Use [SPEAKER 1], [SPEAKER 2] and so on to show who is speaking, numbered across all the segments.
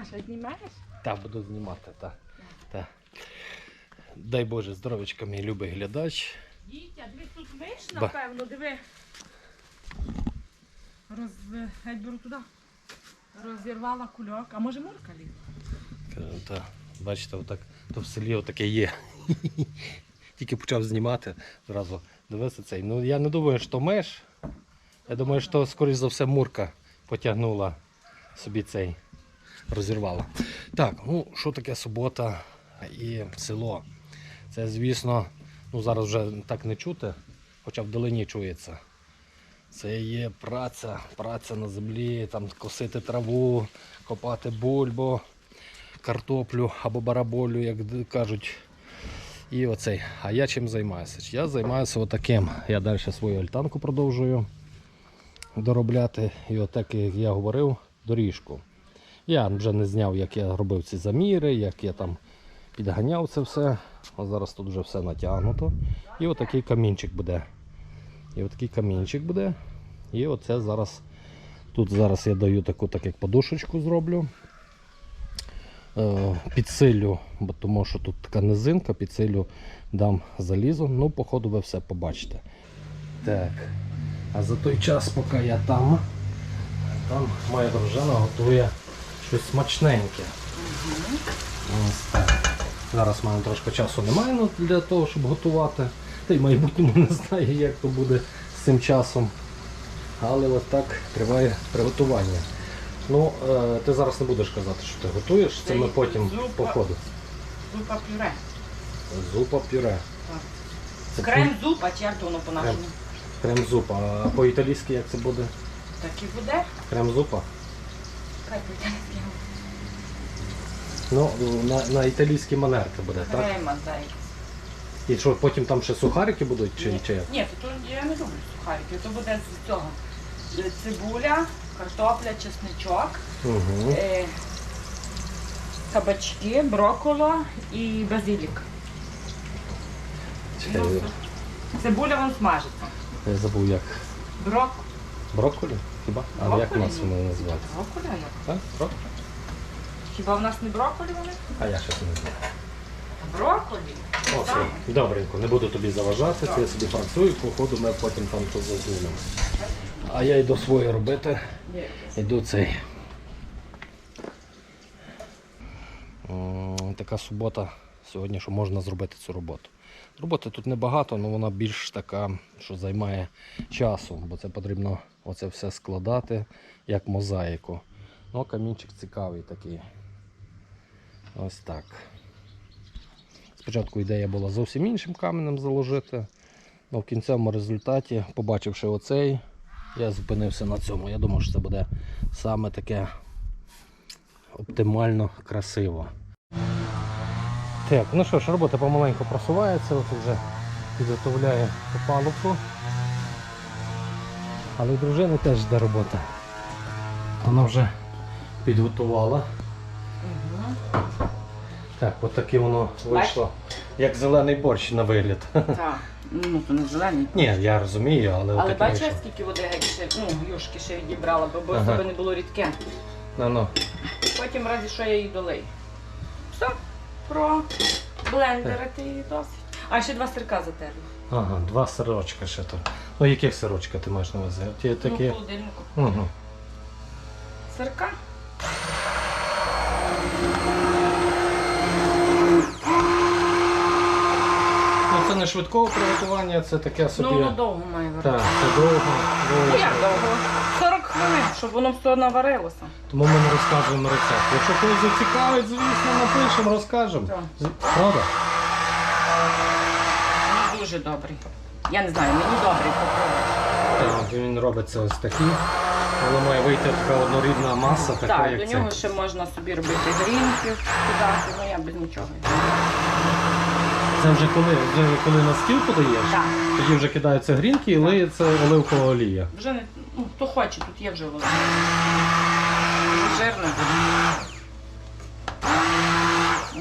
[SPEAKER 1] А, що знімаєш?
[SPEAKER 2] Так, буду знімати, так. так. Дай Боже, здоровечка, мій любий глядач.
[SPEAKER 1] Дітя, дві тут миш, напевно, диви. Роз... Геть беру туди. Розірвала кульок. А може мурка лізе?
[SPEAKER 2] Кажу, Та, бачите, отак, то в селі отаке є. Тільки почав знімати, зразу дивився цей. Ну я не думаю, що миш. Я думаю, що, скоріш за все, мурка потягнула собі цей, розірвала. Так, ну що таке субота і село? Це, звісно, ну зараз вже так не чути, хоча вдалині чується. Це є праця, праця на землі, там косити траву, копати бульбу, картоплю або бараболю, як кажуть. І оцей. А я чим займаюся? Я займаюся отаким. Я далі свою альтанку продовжую доробляти. І отак, як я говорив, доріжку. Я вже не зняв, як я робив ці заміри, як я там підганяв це все. А зараз тут вже все натягнуто. І отакий камінчик буде. І отакий камінчик буде. І оце зараз. Тут зараз я даю таку, так як подушечку зроблю. Е, підсилю, бо тому що тут така низинка, підсилю дам залізо. Ну, по ходу ви все побачите. Так. А за той час, поки я там, там моя дружина готує щось смачненьке. Ось так. Зараз в мене трошки часу немає ну, для того, щоб готувати. Та й в майбутньому не знаю, як то буде з цим часом. Але от так триває приготування. Ну, е, ти зараз не будеш казати, що ти готуєш, це ми потім
[SPEAKER 1] зупа.
[SPEAKER 2] по ходу.
[SPEAKER 1] Зупа пюре.
[SPEAKER 2] Зупа пюре. Це
[SPEAKER 1] Крем зупа, чи як то воно по-нашому?
[SPEAKER 2] Крем, крем зупа. А по-італійськи як це буде?
[SPEAKER 1] Так і буде.
[SPEAKER 2] Крем зупа? Ну, на, на італійський манер це буде, так?
[SPEAKER 1] Крема, дай.
[SPEAKER 2] І що, потім там ще сухарики будуть чи,
[SPEAKER 1] Ні.
[SPEAKER 2] чи як?
[SPEAKER 1] Ні, то я не люблю сухарики. То буде з цього. Е, Цибуля, картопля, чесничок,
[SPEAKER 2] Угу.
[SPEAKER 1] е, кабачки, брокколо і базилік.
[SPEAKER 2] Чекай,
[SPEAKER 1] Ну, Цибуля вон смажиться.
[SPEAKER 2] я забув як.
[SPEAKER 1] Брок...
[SPEAKER 2] Брокколі? Хіба? А як у нас воно називається?
[SPEAKER 1] Брокколі, а як?
[SPEAKER 2] Так? Брокколі?
[SPEAKER 1] Хіба в нас не брокколі вони?
[SPEAKER 2] А я щось не знаю.
[SPEAKER 1] Брокколі?
[SPEAKER 2] О,
[SPEAKER 1] Так.
[SPEAKER 2] все, добренько, не буду тобі заважати, це я собі працюю, по ходу ми потім там то задумаємо. А я йду своє робити, йду цей. Така субота сьогодні, що можна зробити цю роботу. Роботи тут небагато, але вона більш така, що займає часу, бо це потрібно оце все складати як мозаїку. Ну, камінчик цікавий такий. Ось так. Спочатку ідея була зовсім іншим каменем заложити. але в кінцевому результаті, побачивши оцей, я зупинився на цьому. Я думав, що це буде саме таке оптимально красиво. Так, ну що ж, робота помаленьку просувається, от вже підготовляє опалубку. Але у дружини теж йде робота. Вона вже підготувала.
[SPEAKER 1] Мгм.
[SPEAKER 2] Так, от таке воно вийшло. Як зелений борщ на вигляд.
[SPEAKER 1] Так. Ну, то не зелений.
[SPEAKER 2] Ні, я розумію, але,
[SPEAKER 1] Але бачиш,
[SPEAKER 2] вийшло.
[SPEAKER 1] скільки води ще, ну, юшки ще відібрала, бо
[SPEAKER 2] Ага.
[SPEAKER 1] себе не було рідке.
[SPEAKER 2] Ну, ну.
[SPEAKER 1] Потім разі що я її долию. Все, про блендерити і досить. А ще два сирка затерли.
[SPEAKER 2] Ага, два сирочка ще то. Ну, яких сирочка ти маєш на увазі? Ті
[SPEAKER 1] Ну,
[SPEAKER 2] такі.
[SPEAKER 1] холодильнику.
[SPEAKER 2] Угу.
[SPEAKER 1] Сирка?
[SPEAKER 2] Ну, це не швидкого приготування, це таке собі.
[SPEAKER 1] Ну, воно довго має варити.
[SPEAKER 2] Так, це довго,
[SPEAKER 1] Ну
[SPEAKER 2] довго.
[SPEAKER 1] як довго? 40 хвилин, щоб воно все наварилося.
[SPEAKER 2] Тому ми не розказуємо рецепт. Якщо когось зацікавить, звісно, напишемо, розкажемо.
[SPEAKER 1] Так.
[SPEAKER 2] З- Правда?
[SPEAKER 1] Дуже добрий. Я не знаю, мені добрий попробуй.
[SPEAKER 2] Так, він робиться ось такий. Воно має вийти така однорідна маса, така
[SPEAKER 1] Так,
[SPEAKER 2] як
[SPEAKER 1] до
[SPEAKER 2] це.
[SPEAKER 1] нього ще можна собі робити грінки, кидати, ну я без нічого.
[SPEAKER 2] Це вже коли, вже коли на стіл подаєш,
[SPEAKER 1] Так.
[SPEAKER 2] тоді вже кидаються грінки і лиється оливкова олія.
[SPEAKER 1] Вже не, ну, хто хоче, тут є вже воно. Жирно буде.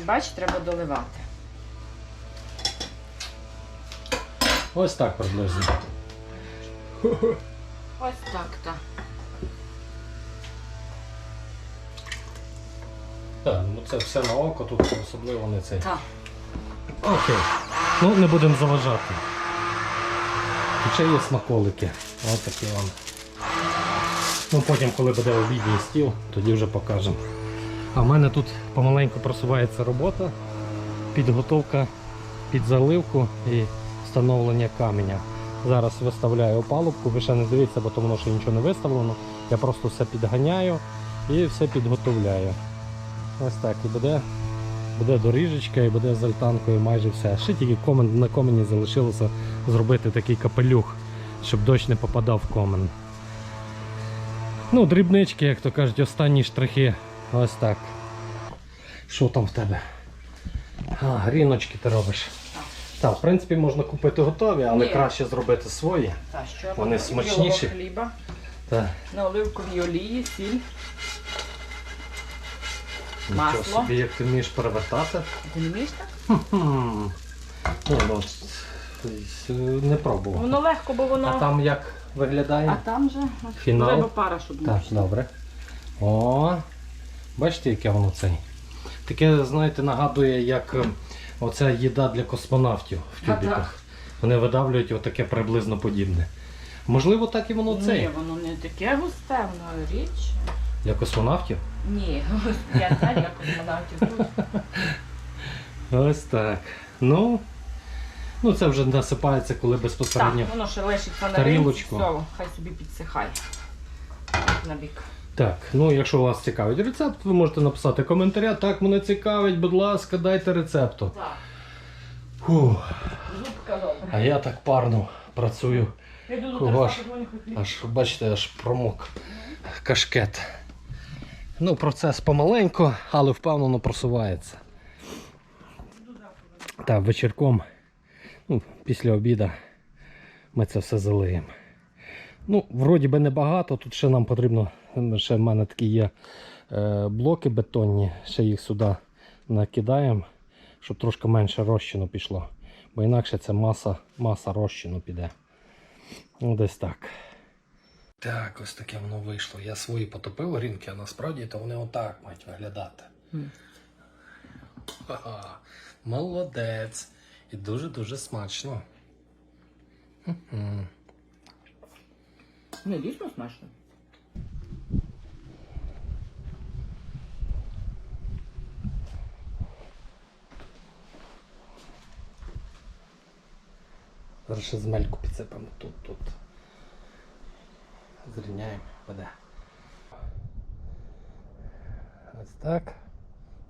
[SPEAKER 1] Бач, треба доливати.
[SPEAKER 2] Ось так приблизно.
[SPEAKER 1] Ось так, так.
[SPEAKER 2] Ну це все на око, тут особливо не цей.
[SPEAKER 1] Так.
[SPEAKER 2] Окей. Ну, не будемо заважати. Ще є смаколики. Ось такі вам. Ну потім, коли буде обідній стіл, тоді вже покажемо. А в мене тут помаленьку просувається робота, підготовка під заливку і встановлення каменя. Зараз виставляю опалубку, ви ще не дивіться, бо тому що нічого не виставлено. Я просто все підганяю і все підготовляю. Ось так і буде буде доріжечка і буде з альтанкою майже все. Ще тільки комен, на комені залишилося зробити такий капелюх, щоб дощ не попадав в комен. Ну, дрібнички, як то кажуть, останні штрихи. Ось так. Що там в тебе? А, гріночки ти робиш. Так, в принципі, можна купити готові, але
[SPEAKER 1] Ні.
[SPEAKER 2] краще зробити свої.
[SPEAKER 1] Та, що
[SPEAKER 2] Вони
[SPEAKER 1] робити?
[SPEAKER 2] смачніші.
[SPEAKER 1] Білого хліба
[SPEAKER 2] Так.
[SPEAKER 1] на оливковій олії, сіль.
[SPEAKER 2] Нічого
[SPEAKER 1] Масло.
[SPEAKER 2] собі, як ти вмієш перевертати.
[SPEAKER 1] Ти не вмієш так?
[SPEAKER 2] Хм. Ні, ну, с- не пробував.
[SPEAKER 1] Воно легко, бо воно.
[SPEAKER 2] А там як виглядає?
[SPEAKER 1] А там же
[SPEAKER 2] Фінал?
[SPEAKER 1] треба пара, щоб
[SPEAKER 2] Так,
[SPEAKER 1] можна.
[SPEAKER 2] добре. О, бачите, яке воно цей. Таке, знаєте, нагадує, як е, оця їда для космонавтів в тюбіках. Вони видавлюють отаке приблизно подібне. Можливо, так і воно це.
[SPEAKER 1] Ні, воно не таке густе, воно річ.
[SPEAKER 2] для космонавтів.
[SPEAKER 1] Ні, я це для космонавтів.
[SPEAKER 2] Ось так. Ну, ну це вже насипається, коли безпосередньо.
[SPEAKER 1] Так, воно ще лишиться на
[SPEAKER 2] тарілочку.
[SPEAKER 1] ринці, все, хай собі підсихає. На бік.
[SPEAKER 2] Так, ну якщо вас цікавить рецепт, ви можете написати коментаря. Так, мене цікавить, будь ласка, дайте рецепту.
[SPEAKER 1] Так,
[SPEAKER 2] Фух,
[SPEAKER 1] зубка добре.
[SPEAKER 2] а я так парно працюю.
[SPEAKER 1] Я йду до хліб.
[SPEAKER 2] Аж бачите, аж промок кашкет. Ну, процес помаленьку, але впевнено просувається. Так, вечірком, ну, після обіду ми це все залиємо. Ну, вроді би небагато, тут ще нам потрібно, ще в мене такі є е, блоки бетонні, ще їх сюди накидаємо, щоб трошки менше розчину пішло. Бо інакше це маса, маса розчину піде. Ну, десь так. Так, ось таке воно вийшло. Я свої потопив грінки, а насправді то вони отак мають виглядати.
[SPEAKER 1] Мгм.
[SPEAKER 2] Ха-ха, молодець. І дуже-дуже смачно. Мгм.
[SPEAKER 1] Не, дійсно смачно.
[SPEAKER 2] Зараз ще змельку підсипемо тут, тут. Зрівняємо, буде. Ось так.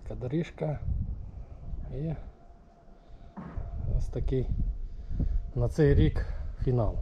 [SPEAKER 2] Така доріжка. І ось такий на цей рік фінал.